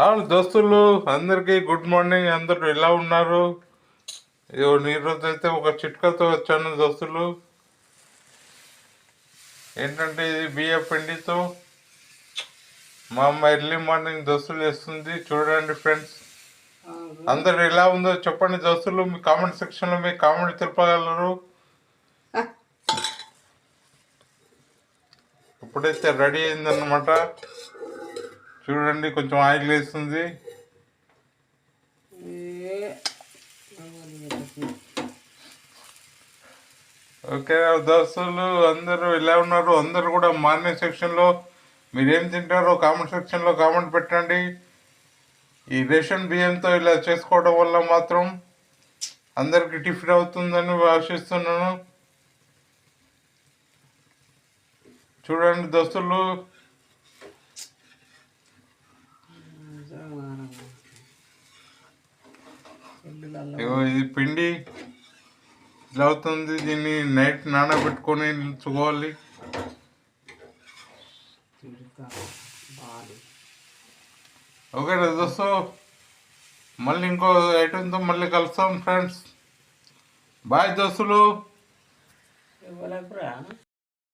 అవును దోస్తులు అందరికీ గుడ్ మార్నింగ్. అందరూ ఎలా ఉన్నారు? ఈరోజు అయితే ఒక చిట్కాతో వచ్చాను దోస్తులు. ఏంటంటే ఇది బియ్య పిండితో మా అమ్మ ఎర్లీ మార్నింగ్ దోస్తులు వేస్తుంది చూడండి ఫ్రెండ్స్. అందరు ఎలా ఉందో చెప్పండి దోస్తులు. మీ కామెంట్ సెక్షన్లో మీ కామెంట్ తెలపగలరు. ఇప్పుడైతే రెడీ అయిందన్నమాట. చూడండి కొంచెం ఆయిల్ వేస్తుంది. ఓకే దోస్తులు అందరూ ఎలా ఉన్నారు. అందరూ కూడా మార్నింగ్ సెక్షన్లో మీరేం తింటారో కామెంట్ సెక్షన్లో కామెంట్ పెట్టండి. ఈ రేషన్ బియ్యంతో ఇలా చేసుకోవడం వల్ల మాత్రం అందరికి టిఫిన్ అవుతుందని ఆశిస్తున్నాను. చూడండి దోస్తులు ఇది పిండి ఇట్లా అవుతుంది దీన్ని నైట్ నానబెట్టుకొని ఉంచుకోవాలి ఓకే దోస్తు. మళ్ళీ ఇంకో ఐటెంతో మళ్ళీ కలుస్తాం ఫ్రెండ్స్. బాయ్ దోస్తులు.